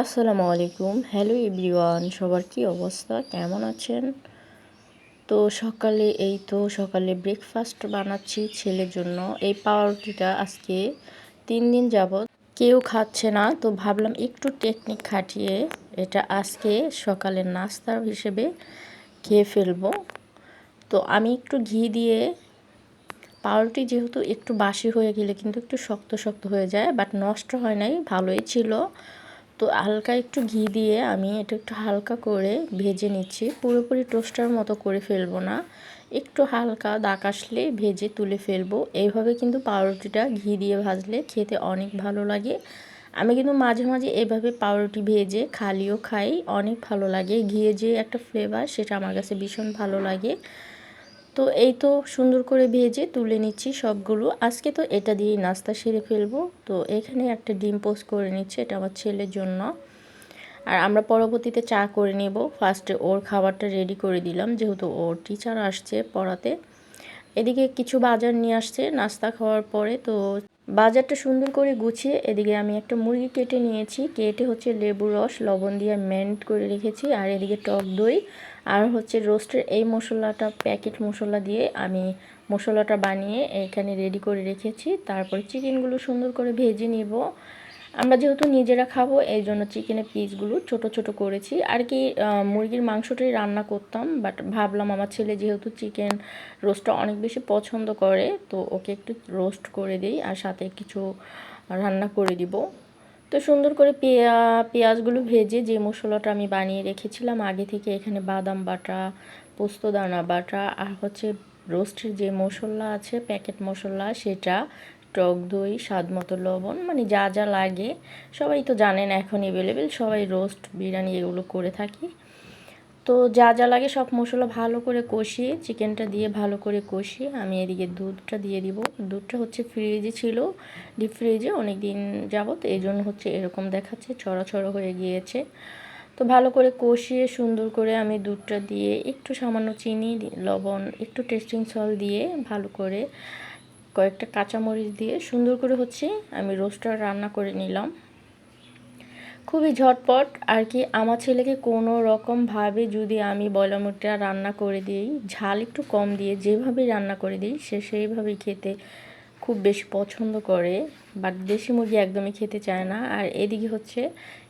আসসালামু আলাইকুম। Hello everyone সবার কি অবস্থা? কেমন আছেন? তো সকালে, এই তো সকালে ব্রেকফাস্ট বানাচ্ছি ছেলের জন্য। এই পাউরুটিটা আজকে তিন দিন যাবৎ কেউ খাচ্ছে না। তো ভাবলাম একটু টেকনিক খাটিয়ে এটা আজকে সকালের নাস্তা হিসেবে খেয়ে ফেলব। তো আমি একটু ঘি দিয়ে, পাউরুটি যেহেতু একটু বাসি হয়ে গেলে কিন্তু একটু শক্ত শক্ত হয়ে যায় বাট নষ্ট হয় নাই, ভালোই ছিল। তো হালকা একটু ঘি দিয়ে আমি এটা একটু হালকা করে ভেজে নিচ্ছি। পুরোপুরি টোস্টার মতো করে ফেলব না। একটু হালকা দাগ আসলে ভেজে তুলে ফেলব। এইভাবে কিন্তু পাউরুটিটা ঘি দিয়ে ভাজলে খেতে অনেক ভালো লাগে। আমি কিন্তু মাঝে মাঝে এভাবে পাউরুটি ভেজে খালিও খাই, অনেক ভালো লাগে। ঘিয়ে যে একটা ফ্লেভার সেটা আমার কাছে ভীষণ ভালো লাগে। তো এই তো সুন্দর করে ভেজে তুলে নিচ্ছি সবগুলো। আজকে তো এটা দিয়েই নাস্তা সেরে ফেলব। তো এখানে একটা ডিম পোস্ট করে নিচ্ছি, এটা আমার ছেলের জন্য। আর আমরা পরবর্তীতে চা করে নেব। ফার্স্টে ওর খাবারটা রেডি করে দিলাম, যেহেতু ওর টিচার আসছে পড়াতে। এদিকে কিছু বাজার নিয়ে আসছে নাস্তা খাওয়ার পরে। তো বাজারটা সুন্দর করে গুছিয়ে এদিকে আমি একটা মুরগি কেটে নিয়েছি। কেটে হচ্ছে লেবু রস, লবণ দিয়ে মেন্ট করে রেখেছি। আর এদিকে টক দই আর হচ্ছে রোস্টের এই মশলাটা, প্যাকেট মশলা দিয়ে আমি মশলাটা বানিয়ে এখানে রেডি করে রেখেছি। তারপরে চিকেনগুলো সুন্দর করে ভেজে নিব। আমরা যেহেতু নিজেরা খাব এই জন্য চিকেনের পিসগুলো ছোট ছোট করেছি। আর কি মুরগির মাংসটাই রান্না করতাম বাট ভাবলাম আমার ছেলে যেহেতু চিকেন রোস্টটা অনেক বেশি পছন্দ করে, তো ওকে একটু রোস্ট করে দিই আর সাথে কিছু রান্না করে দিব। তো সুন্দর করে পেঁয়া, পেঁয়াজগুলো ভেজে যে মশলাটা আমি বানিয়ে রেখেছিলাম, আগে থেকে এখানে বাদাম বাটা পোস্তদানা বাটা আর হচ্ছে রোস্টের যে মশলা আছে, প্যাকেট মশলা, সেটা, টক দই, স্বাদ মতো লবণ মানে যা যা লাগে, সবাই তো জানেন এখন এভেলেবেল সবাই রোস্ট বিরিয়ানি এগুলো করে থাকি। তো যা যা লাগে সব মশলা ভালো করে কষিয়ে, চিকেনটা দিয়ে ভালো করে কষিয়ে আমি এদিকে দুধটা দিয়ে দিব। দুধটা হচ্ছে ফ্রিজে ছিল ডিপ ফ্রিজে অনেক দিন যাবত এই জন্য হচ্ছে এরকম দেখাচ্ছে, ছড়া, ছড়ো হয়ে গিয়েছে। তো ভালো করে কষিয়ে সুন্দর করে আমি দুধটা দিয়ে একটু সামান্য চিনি, লবণ, একটু টেস্টিং সল দিয়ে ভালো করে কয়েকটা কাঁচামরিচ দিয়ে সুন্দর করে হচ্ছে আমি রোস্টটা রান্না করে নিলাম। খুবই ঝটপট আর কি আমার ছেলেকে কোনো রকমভাবে যদি আমি বয়লার রান্না করে দিই, ঝাল একটু কম দিয়ে যেভাবে রান্না করে দিই, সে সেইভাবেই খেতে খুব বেশি পছন্দ করে। বাট দেশি মুরগি একদমই খেতে চায় না। আর এদিকে হচ্ছে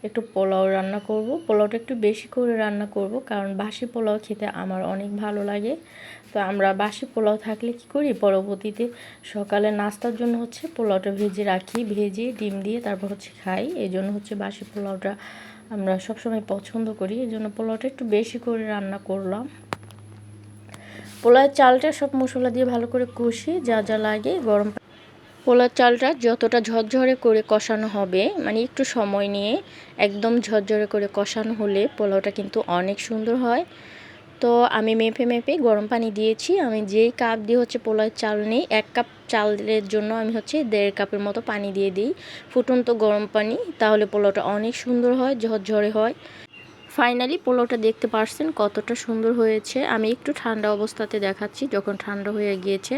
একটু পোলাও রান্না করব। পোলাওটা একটু বেশি করে রান্না করব কারণ বাসি পোলাও খেতে আমার অনেক ভালো লাগে। তো আমরা বাসি পোলাও থাকলে কি করি? পরবর্তীতে সকালে নাস্তার জন্য হচ্ছে পোলাওটা ভেজে রাখি, ভেজে ডিম দিয়ে তারপর হচ্ছে খাই। এই জন্য হচ্ছে বাসি পোলাওটা আমরা সবসময় পছন্দ করি। এই জন্য পোলাওটা একটু বেশি করে রান্না করলাম। পোলাওয়ের চালটা সব মশলা দিয়ে ভালো করে কষি যা যা লাগে গরম পোলার চালটা যতটা ঝরঝরে করে কষানো হবে মানে একটু সময় নিয়ে একদম ঝরঝরে করে কষানো হলে পোলাওটা কিন্তু অনেক সুন্দর হয়। তো আমি মেপে মেপে গরম পানি দিয়েছি। আমি যেই কাপ দিয়ে হচ্ছে পোলাওয়ের চাল নেই, এক কাপ চালের জন্য আমি হচ্ছে দেড় কাপের মতো পানি দিয়ে দিই। ফুটন্ত গরম পানি, তাহলে পোলাওটা অনেক সুন্দর হয়, ঝরঝরে হয়। ফাইনালি পোলাওটা দেখতে পারছেন কতটা সুন্দর হয়েছে। আমি একটু ঠান্ডা অবস্থাতে দেখাচ্ছি, যখন ঠান্ডা হয়ে গিয়েছে,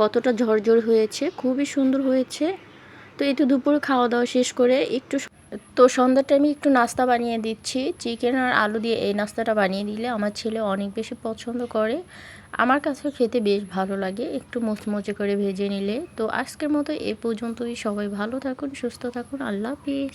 কতটা ঝরঝর হয়েছে, খুবই সুন্দর হয়েছে। তো এই তো দুপুরে খাওয়া দাওয়া শেষ করে একটু তো সন্ধ্যার টাইমে একটু নাস্তা বানিয়ে দিচ্ছি। চিকেন আর আলু দিয়ে এই নাস্তাটা বানিয়ে দিলে আমার ছেলে অনেক বেশি পছন্দ করে। আমার কাছে খেতে বেশ ভালো লাগে, একটু মোচমোচে করে ভেজে নিলে। তো আজকের মতো এ পর্যন্তই। সবাই ভালো থাকুন, সুস্থ থাকুন। আল্লাহ হাফিজ।